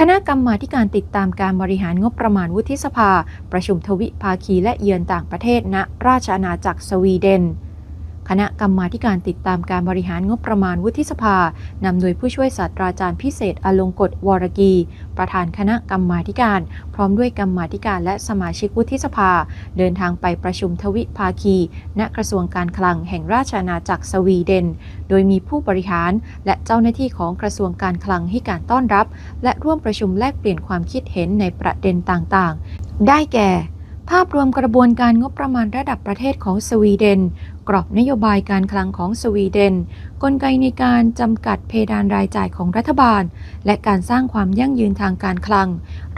คณะกรรมาการติดตามการบริหารงบประมาณวุฒิสภา ประชุมทวิภาคีและเยือนต่างประเทศณราชอาณาจักรสวีเดน คณะกรรมาการติดตามการบริหารงบประมาณวุฒิสภานำโดยผู้ช่วยศาสตราจารย์พิเศษอลงกฎวรกี ประธานคณะกรรมาการ พร้อมด้วยกรรมาการและสมาชิกวุฒิสภา เดินทางไปประชุมทวิภาคี ณกระทรวงการคลังแห่งราชอาณาจักรสวีเดน โดยมีผู้บริหาร และเจ้าหน้าที่ของกระทรวงการคลังให้การต้อนรับ และร่วมประชุมแลกเปลี่ยนความคิดเห็นในประเด็นต่างๆ ได้แก่ ภาพรวมกระบวนการงบประมาณระดับประเทศของสวีเดน กรอบนโยบายการคลังของสวีเดน กลไกในการจำกัดเพดานรายจ่ายของรัฐบาล และการสร้างความยั่งยืนทางการคลัง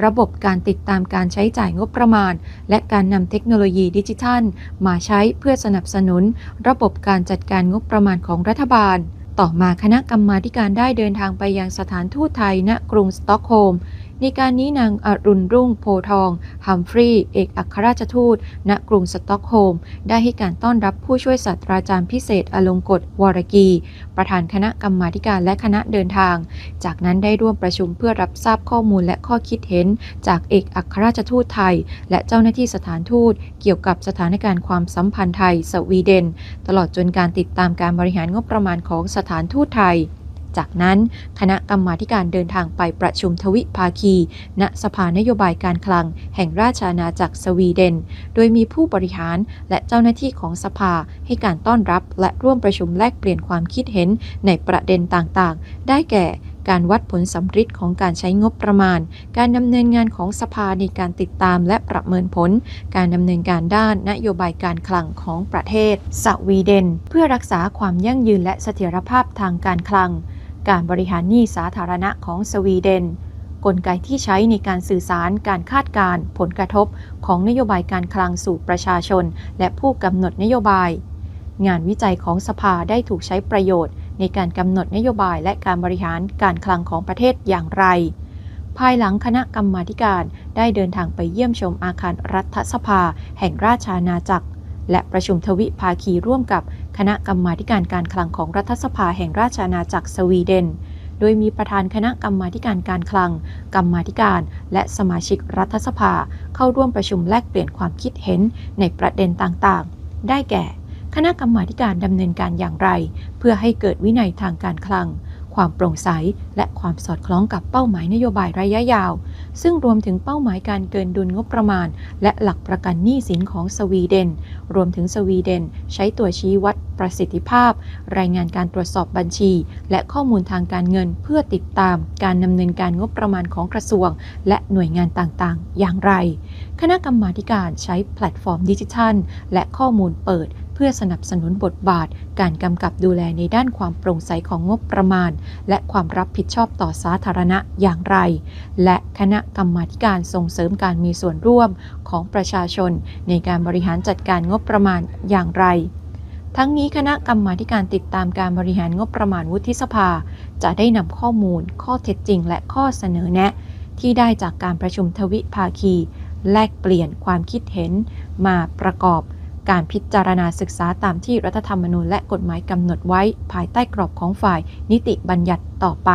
ระบบการติดตามการใช้จ่ายงบประมาณ และการนำเทคโนโลยีดิจิทัล มาใช้เพื่อสนับสนุน ระบบการจัดการงบประมาณของรัฐบาล ต่อมาคณะกรรมาการได้เดินทางไปยังสถานทูตไทยณกรุงสต็อกโฮล์ม ในการนี้นางอรุณรุ่งโพทอง ฮัมฟรีย์เอกอัครราชทูต ณ กรุงสต็อกโฮล์ม ได้ให้การต้อนรับผู้ช่วยศาสตราจารย์พิเศษอลงกฎวรกี ประธานคณะกรรมาการและคณะเดินทาง จากนั้นได้ร่วมประชุมเพื่อรับทราบข้อมูลและข้อคิดเห็น จากเอกอัครราชทูตไทย และเจ้าหน้าที่สถานทูต เกี่ยวกับสถานการณ์ความสัมพันธ์ไทย สวีเดน ตลอดจนการติดตามการบริหารงบประมาณของสถานทูตไทย จากนั้นคณะกรรมาการเดินทางไปประชุมทวิภาคี ณสภานโยบายการคลัง แห่งราชอาณาจักรสวีเดน โดยมีผู้บริหารและเจ้าหน้าที่ของสภาให้การต้อนรับและร่วมประชุมแลกเปลี่ยนความคิดเห็นในประเด็นต่างๆ ได้แก่การวัดผลสำฤทธิ์ของการใช้งบประมาณ การดำเนินงานของสภาในการติดตามและประเมินผล การดำเนินการด้านนโยบายการคลังของประเทศสวีเดน เพื่อรักษาความยั่งยืนและเสถียรภาพทางการคลัง การบริหารหนี้สาธารณะของสวีเดน กลไกที่ใช้ในการสื่อสารการคาดการณ์ผลกระทบของนโยบายการคลังสู่ประชาชน และผู้กำหนดนโยบาย งานวิจัยของสภาได้ถูกใช้ประโยชน์ ในการกำหนดนโยบายและการบริหารการคลังของประเทศอย่างไร ภายหลังคณะกรรมาการได้เดินทางไปเยี่ยมชมอาคารรัฐสภา แห่งราชอาณาจักร และประชุมทวิภาคีร่วมกับคณะกรรมาการการคลังของรัฐสภาแห่งราชอาณาจักรสวีเดน โดยมีประธานคณะกรรมาการการคลัง กรรมาการ และสมาชิกรัฐสภาเข้าร่วมประชุมแลกเปลี่ยนความคิดเห็นในประเด็นต่างๆ ได้แก่ คณะกรรมาการดำเนินการอย่างไร เพื่อให้เกิดวินัยทางการคลัง ความโปร่งใส และความสอดคล้องกับเป้าหมายนโยบายระยะยาว ซึ่งรวมถึงเป้าหมายการเกินดุลงบประมาณ และหลักประกันหนี้สินของสวีเดน รวมถึงสวีเดน ใช้ตัวชี้วัดประสิทธิภาพ รายงานการตรวจสอบบัญชี และข้อมูลทางการเงินเพื่อติดตามการดำเนินการงบประมาณของกระทรวง และหน่วยงานต่างๆ อย่างไร คณะกรรมาการใช้แพลตฟอร์มดิจิทัล และข้อมูลเปิด เพื่อสนับสนุนบทบาท การกำกับดูแลในด้านความโปร่งใสของงบประมาณ และความรับผิดชอบต่อสาธารณะอย่างไร และคณะกรรมาการส่งเสริมการมีส่วนร่วมของประชาชน ในการบริหารจัดการงบประมาณอย่างไรทั้งนี้คณะกรรมาการติดตามการบริหารงบประมาณวุฒิสภา จะได้นำข้อมูล ข้อเท็จจริง และข้อเสนอแนะ ที่ได้จากการประชุมทวิภาคี แลกเปลี่ยนความคิดเห็นมาประกอบ การพิจารณาศึกษาตามที่รัฐธรรมนูญและกฎหมายกำหนดไว้ภายใต้กรอบของฝ่ายนิติบัญญัติต่อไป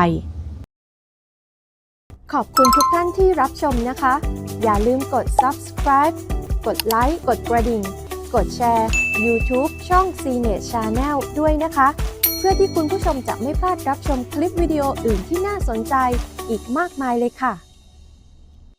ขอบคุณทุกท่านที่รับชมนะคะ อย่าลืมกด subscribe กดไลค์ กดกระดิ่ง กดแชร์ YouTube ช่อง CNET Channel ด้วยนะคะ เพื่อที่คุณผู้ชมจะไม่พลาดรับชมคลิปวิดีโออื่นที่น่าสนใจอีกมากมายเลยค่ะ